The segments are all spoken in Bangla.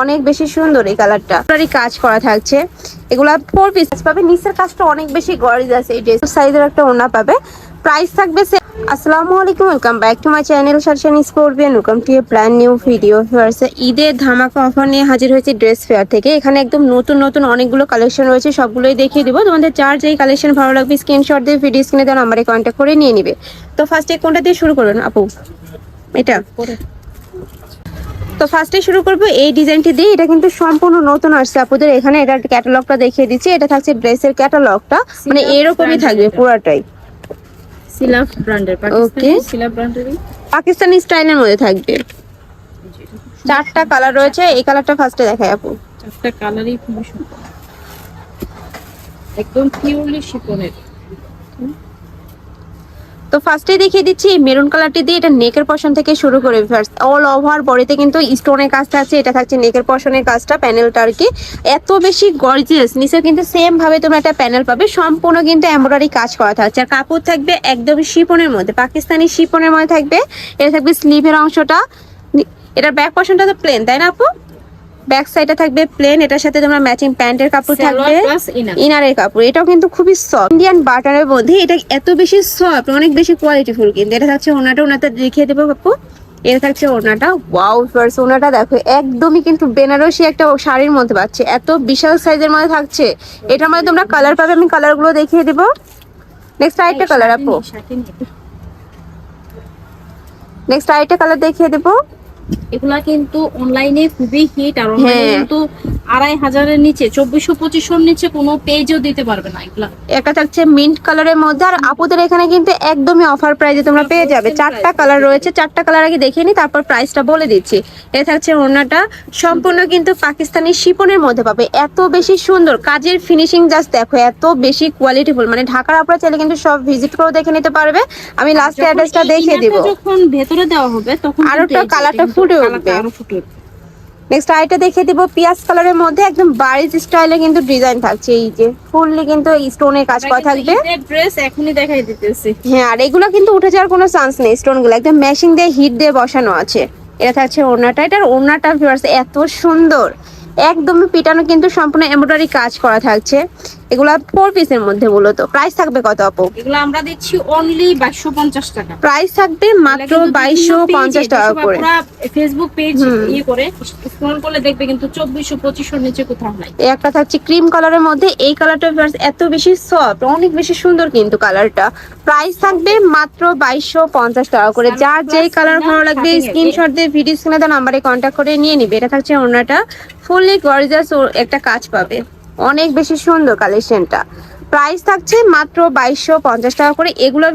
অনেক বেশি সুন্দর এই কালারটা। কাজ করা থাকছে। এগুলা ফোর পিস পাবে। নিচের কাজটা অনেক বেশি গরিজ আছে। এই ড্রেস সাইজের একটা ওনা পাবে। প্রাইস থাকবে আসসালামু আলাইকুম welcome back to my channel শারশান স্কোরবিয়ান welcome to a plan new video fairs ঈদের ধামাকা অফার নিয়ে হাজির হয়েছে ড্রেস ফেয়ার থেকে। এখানে একদম নতুন নতুন অনেকগুলো কালেকশন রয়েছে। সবগুলোই দেখিয়ে দিব। তোমাদের চার যেই কালেকশন ভালো লাগবে স্ক্রিনশট দিয়ে ভিডিও স্ক্রিনে দেওয়া নাম্বারে কন্ট্যাক্ট করে নিয়ে নিবে। তো ফার্স্টে কোনটা দিয়ে শুরু করবেন আপু? এটা? তো ফার্স্টে শুরু করব। এই ডিজাইনটি দিয়ে এটা কিন্তু সম্পূর্ণ নতুন আসছে। আপুদের এখানে এটার ক্যাটালগটা দেখিয়ে দিচ্ছি। এটা থাকছে ড্রেসের ক্যাটালগটা মানে এরকমই থাকবে পুরাটাই। সিলাফ ব্র্যান্ডের. পাকিস্তানি সিলাফ ব্র্যান্ডেরই পাকিস্তানি স্টাইলের মধ্যে থাকবে। চারটা কালার রয়েছে। এই কালারটা ফার্স্টে দেখাই আপু। চারটা কালারই খুবই সুন্দর। একদম পিওরলি শিপনের তো ফার্স্টে দেখিয়ে দিচ্ছি মেরুন কালারটি দিয়ে এটা নেকের পশন থেকে শুরু করে ফার্স্ট অল ওভার বডিতে কিন্তু স্টোনের কাজটা আছে, এটা থাকছে নেকের পশনের কাজটা প্যানেলটা আর কি। এত বেশি গর্জিয়াস নিচে কিন্তু সেম ভাবে তোমরা একটা প্যানেল পাবে, সম্পূর্ণ কিন্তু এমব্রয়ডারি কাজ করা থাকছে। আর কাপড় থাকবে একদম শিপনের মধ্যে, পাকিস্তানি শিপনের মধ্যে থাকবে, এটা থাকবে স্লিভের অংশটা এটার ব্যাক পশনটা তো প্লেন তাই না আপু? ব্যাক সাইডে থাকবে প্লেন এটার সাথে তোমরা ম্যাচিং প্যান্টের কাপড় থাকবে ইনার ইনারের কাপড়। এটাও কিন্তু খুবই সফট ইন্ডিয়ান বাটারের মধ্যে এটা এত বেশি সফট অনেক বেশি কোয়ালিটিফুল কিন্তু। এটা থাকছে ওনাটা ওনাটা দেখিয়ে দেবো বাপু এটা থাকছে ওনাটা। ওয়াও ফার্স ওনাটা দেখো একদমই কিন্তু বেনারসি একটা শাড়ির মধ্যে পাচ্ছে। এত বিশাল সাইজের মধ্যে থাকছে। এটার মধ্যে তোমরা কালার পাবে আমি কালারগুলো দেখিয়ে দেবো। নেক্সট আরেকটা কালার আপু। নেক্সট আরেকটা কালার দেখিয়ে দেবো। এগুলা কিন্তু অনলাইনে খুবই হিট আর অনলাইনে হ্যাঁ। কিন্তু আড়াই হাজারের নিচে চব্বিশশো পঁচিশশোর নিচে কোনো পেজও দিতে পারবে না এগুলা। একটা থাকছে মিন্ট কালারের মধ্যে আর আপুদের এখানে কিন্তু একদমই অফার প্রাইসে তোমরা পেয়ে যাবে। চারটা কালার রয়েছে চারটা কালার আগে দেখিয়ে নি তারপর প্রাইসটা বলে দিচ্ছি। এটা থাকছে ওড়নাটা সম্পূর্ণ কিন্তু পাকিস্তানি শিপনের মধ্যে পাবে। এত বেশি সুন্দর কাজের ফিনিশিং জাস্ট দেখো এত বেশি কোয়ালিটিফুল মানে ঢাকার আপনারা চাইলে কিন্তু সব ভিজিট করে দেখে নিতে পারবে। আমি লাস্টে অ্যাড্রেসটা দেখিয়ে দিব। যখন ভেতরে দেওয়া হবে তখন আরও কিন্তু একটা এই যে কালারটা ফুটে উঠবে। আরও ফুটে উঠবে। নেক্সট আইটা দেখিয়ে দিব পিয়াজ কালারের মধ্যে একদম বাড়ির স্টাইলে কিন্তু ডিজাইন থাকছে এই যে ফুললি কিন্তু স্টোনের কাজ করা থাকবে। ড্রেস এখনই দেখাই দিতেছি। হ্যাঁ আর এগুলো কিন্তু উঠে যাওয়ার কোনো চান্স নেই স্টোনগুলো একদম ম্যাশিং দিয়ে হিট দিয়ে বসানো আছে। এটা থাকছে ওড়নাটা এটার ওড়নাটা ভিউয়ার্স এত সুন্দর। একদমই পিটানো কিন্তু সম্পূর্ণ এমব্রয়ডারি কাজ করা থাকছে। এগুলা ফোর পিসের মধ্যে মূলত। প্রাইস থাকবে কত আপু? এগুলো আমরা দিচ্ছি অনলি বাইশশো পঞ্চাশ টাকা। প্রাইস থাকবে মাত্র বাইশশো পঞ্চাশ টাকা করে। ফেসবুক পেজ ইয়ে করে স্ক্রল করলে দেখবে কিন্তু চব্বিশশো পঁচিশশোর নিচে কোথাও নাই। এই একটা থাকছে ক্রিম কালারের মধ্যে। এই কালারটা ভিউয়ার্স এত বেশি সফট অনেক বেশি সুন্দর কিন্তু কালারটা প্রাইস থাকবে মাত্র বাইশশো পঞ্চাশ টাকা করে। যার যেই কালার ভালো লাগবে স্ক্রিনশট দিয়ে ভিডিও স্ক্রিনে দেওয়া নাম্বারে কন্ট্যাক্ট করে নিয়ে নিবে। এটা থাকছে ওনাটা ফুললি গর্জাস একটা কাজ পাবে। অনেক বেশি সুন্দর কালেকশনটা প্রাইস থাকছে মাত্র বাইশশো পঞ্চাশ টাকা করে। এগুলো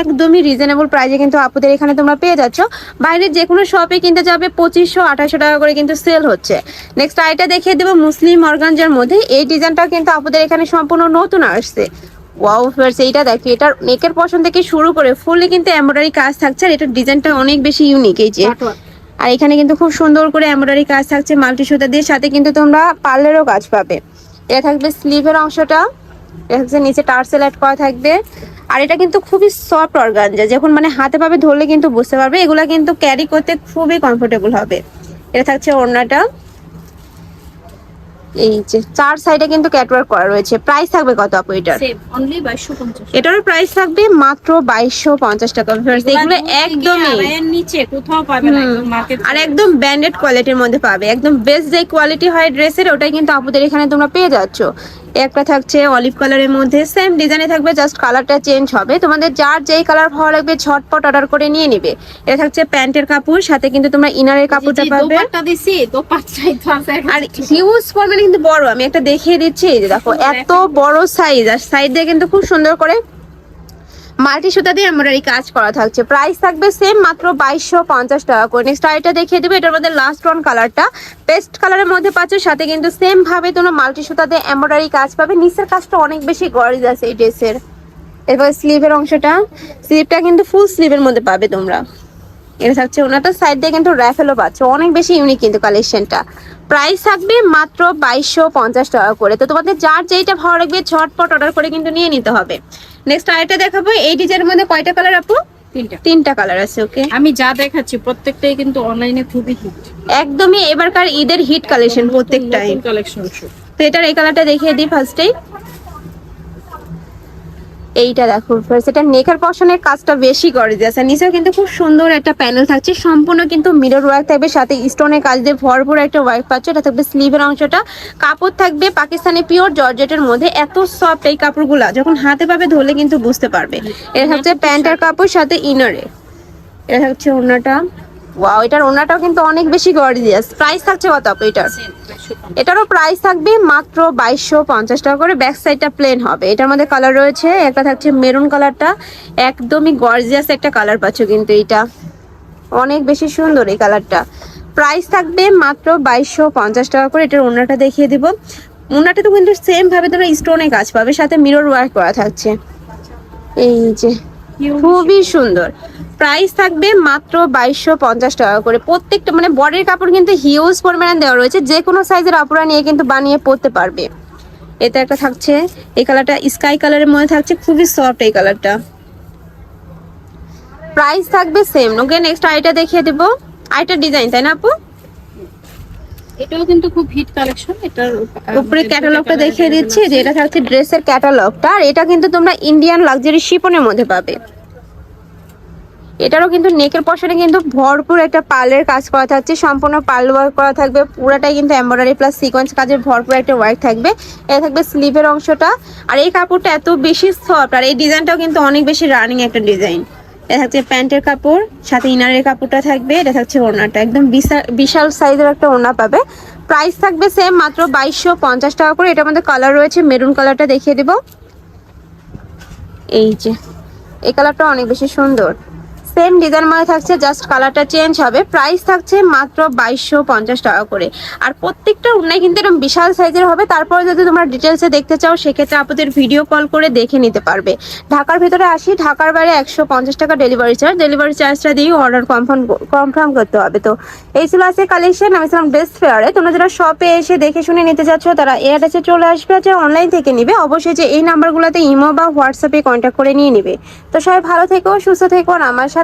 একদমই রিজনেবল প্রাইসে কিন্তু আপুদের এখানে তোমরা পেয়ে যাচ্ছ। বাইরের যে কোনো শপে কিনতে যাবে পঁচিশশো আঠাশশো টাকা করে কিন্তু সেল হচ্ছে। নেক্সট আইটা দেখিয়ে দেবো মুসলিম অর্গানজার মধ্যে। এই ডিজাইনটা কিন্তু আপুদের এখানে সম্পূর্ণ নতুন আসছে। ওয়াও ফিয়ার্স এইটা দেখো, এটার নেকের পশন থেকে শুরু করে ফুললি কিন্তু এমব্রয়ডারি কাজ থাকছে। আর এটার ডিজাইনটা অনেক বেশি ইউনিক এই যে। আর এখানে কিন্তু খুব সুন্দর করে এমব্রয়ডারি কাজ থাকছে মাল্টি সুতা দিয়ে, সাথে কিন্তু তোমরা পার্লারও কাজ পাবে। এটা থাকবে স্লিভের অংশটা, এটা থাকছে নিচে টার্সেল অ্যাড করা থাকবে। আর এটা কিন্তু খুবই সফট অর্গানজা, যখন মানে হাতে পাবে ধরলে কিন্তু বুঝতে পারবে, এগুলা কিন্তু ক্যারি করতে খুবই কমফোর্টেবল হবে। এটা থাকছে ওড়নাটা। এই যে চার সাইডে কিন্তু ক্যাটওয়ার্ক করা রয়েছে। প্রাইস থাকবে কত আপু এটার? অনলি বাইশশো পঞ্চাশ। এটারও প্রাইস থাকবে মাত্র বাইশশো পঞ্চাশ টাকা। Viewers, এগুলো একদমই নিচে কোথাও পাবে না মার্কেট আর একদম ব্র্যান্ডেড কোয়ালিটির মধ্যে পাবে। একদম বেস্ট যে কোয়ালিটি হয় ড্রেসের ওটাই কিন্তু আপুদের এখানে তোমরা পেয়ে যাচ্ছ। একটা থাকছে অলিভ কালারের মধ্যে সেম ডিজাইনে থাকবে জাস্ট কালারটা চেঞ্জ হবে। তোমাদের যার যেই কালার ভালো লাগবে ঝটপট অর্ডার করে নিয়ে নিবে। এটা থাকছে প্যান্টের কাপড় সাথে কিন্তু তোমরা ইনারের কাপড়টা পাবে। দোপাট্টা দিছি দোপাট্টাই তো আছে আর হিউজ পরিমাণে কিন্তু বড় আমি একটা দেখিয়ে দিচ্ছি এই যে দেখো এত বড় সাইজ আর সাইড দিয়ে কিন্তু খুব সুন্দর করে মাল্টি সুতা দিয়ে এমব্রয়ডারি কাজ করা থাকছে। প্রাইস থাকবে সেম মাত্র বাইশশো পঞ্চাশ টাকা। করে নেক্সট আরেকটা দেখিয়ে দেবে। এটার মধ্যে লাস্ট ওয়ান কালারটা পেস্ট কালারের মধ্যে পাচ্ছ, সাথে কিন্তু সেম ভাবে তোমরা মাল্টি সুতা দিয়ে এমব্রয়ডারি কাজ পাবে। নিচের কাজটা অনেক বেশি গরিজ আছে এই ড্রেসের এরপর স্লিভের অংশটা। স্লিভটা কিন্তু ফুল স্লিভের মধ্যে পাবে তোমরা। এটা থাকছে ওনাটা সাইড দিয়ে কিন্তু র্যাফেলও পাচ্ছ। অনেক বেশি ইউনিক কিন্তু কালেকশনটা প্রাইস থাকবে মাত্র বাইশশো পঞ্চাশ টাকা করে। তো তোমাদের যার যেইটা ভালো লাগবে ঝটপট অর্ডার করে কিন্তু নিয়ে নিতে হবে। নেক্সট আরেকটা দেখাবো। এই ডিজাইনের মধ্যে কয়টা কালার আপু? তিনটা। তিনটা কালার আছে ওকে আমি যা দেখাচ্ছি প্রত্যেকটাই কিন্তু অনলাইনে খুবই হিট একদমই এবারকার ঈদের হিট কালেকশন প্রত্যেকটাই। কালেকশন তো এটার এই কালারটা দেখিয়ে দিই ফার্স্টেই এইটা দেখো ফার্স্ট এটা নেকের পশনের কাজটা বেশি করে দিয়েছে। নিচেও কিন্তু খুব সুন্দর একটা প্যানেল থাকছে। সম্পূর্ণ কিন্তু মিরর ওয়ার্ক থাকবে, সাথে স্টোনের কাজ দিয়ে ভরপুর একটা ওয়ার্ক পাচ্ছে। এটা থাকবে স্লিভের অংশটা। কাপড় থাকবে পাকিস্তানি পিওর জর্জেটের মধ্যে। এত সফট এই কাপড়গুলা, যখন হাতে পাবে ধরলে কিন্তু বুঝতে পারবে। এটা থাকছে প্যান্টের কাপড়, সাথে ইনারে এটা হচ্ছে ওড়নাটা। ওয়াও এটার ওড়নাটাও কিন্তু অনেক বেশি গর্জিয়াস প্রাইস থাকছে কত আপু এটার? এটারও প্রাইস থাকবে মাত্র বাইশশো পঞ্চাশ টাকা করে ব্যাক সাইডটা প্লেন হবে। এটার মধ্যে কালার রয়েছে একটা থাকছে মেরুন কালারটা একদমই গর্জিয়াস একটা কালার পাচ্ছ কিন্তু এটা অনেক বেশি সুন্দর এই কালারটা প্রাইস থাকবে মাত্র বাইশশো পঞ্চাশ টাকা করে এটার ওনাটা দেখিয়ে দিব। ওনাটা তো কিন্তু সেম ভাবে তোমরা স্টোনে কাজ পাবে সাথে মিরর ওয়ার্ক করা থাকছে। এই যে খুবই সুন্দর। প্রাইস থাকবে মাত্র বাইশশো পঞ্চাশ টাকা করে। প্রত্যেকটা মানে বডির কাপড় কিন্তু হিউজ পরিমাণে দেওয়া রয়েছে যে কোনো সাইজের অপরা নিয়ে কিন্তু বানিয়ে পরতে পারবে। এতে একটা থাকছে এই কালারটা স্কাই কালারের মধ্যে থাকছে খুবই সফট এই কালারটা প্রাইস থাকবে সেম ওকে নেক্সট আইটা দেখিয়ে দেবো। আইটা ডিজাইন তাই না আপু? এটাও কিন্তু খুব হিট কালেকশন এটার উপরে ক্যাটালগটা দেখিয়ে দিচ্ছি যে এটা থাকছে ড্রেসের ক্যাটালগটা আর এটা কিন্তু তোমরা ইন্ডিয়ান লাক্সারি শিপনের মধ্যে পাবে। এটারও কিন্তু নেকের পশনে কিন্তু ভরপুর একটা পার্লের কাজ করা থাকছে, সম্পূর্ণ পার্ল ওয়ার্ক করা থাকবে, পুরাটাই কিন্তু এমব্রয়ডারি প্লাস সিকোয়েন্স কাজের ভরপুর একটা ওয়ার্ক থাকবে। এটা থাকবে স্লিভের অংশটা। আর এই কাপড়টা এত বেশি সফট আর এই ডিজাইনটাও কিন্তু অনেক বেশি রানিং একটা ডিজাইন এটা থাকছে প্যান্টের কাপড়, সাথে ইনারের কাপড়টা থাকবে, এটা থাকছে ওড়নাটা। একদম বিশাল সাইজের একটা ওড়না পাবে। প্রাইস থাকবে সেম মাত্র বাইশশো পঞ্চাশ টাকা করে। এটার মধ্যে কালার রয়েছে মেরুন কালারটা দেখিয়ে দেবো। এই যে, এই কালারটা অনেক বেশি সুন্দর। সেম ডিজাইন মধ্যে থাকছে জাস্ট কালারটা চেঞ্জ হবে। প্রাইস থাকছে মাত্র বাইশশো পঞ্চাশ টাকা করে। আর প্রত্যেকটা উন্নয় কিন্তু এরকম বিশাল সাইজের হবে। তারপরে যদি তোমরা ডিটেলসে দেখতে চাও, সেক্ষেত্রে আপনাদের ভিডিও কল করে দেখে নিতে পারবে। ঢাকার ভিতরে আসি, ঢাকার বাইরে একশো পঞ্চাশ টাকা ডেলিভারি চার্জ ডেলিভারি চার্জটা দিয়েই অর্ডার কনফার্ম কনফার্ম করতে হবে তো। এই ছিল আছে কালেকশন আমি ছিলাম বেস্ট ফেয়ারে তোমরা যারা শপে এসে দেখে শুনে নিতে চাচ্ছ তারা এর কাছে চলে আসবে। যারা অনলাইন থেকে নিবে, অবশ্যই যে এই নাম্বারগুলোতে ইমো বা হোয়াটসঅ্যাপে কন্ট্যাক্ট করে নিয়ে নিবে। তো সবাই ভালো থেকো, সুস্থ থেকো, আর আমার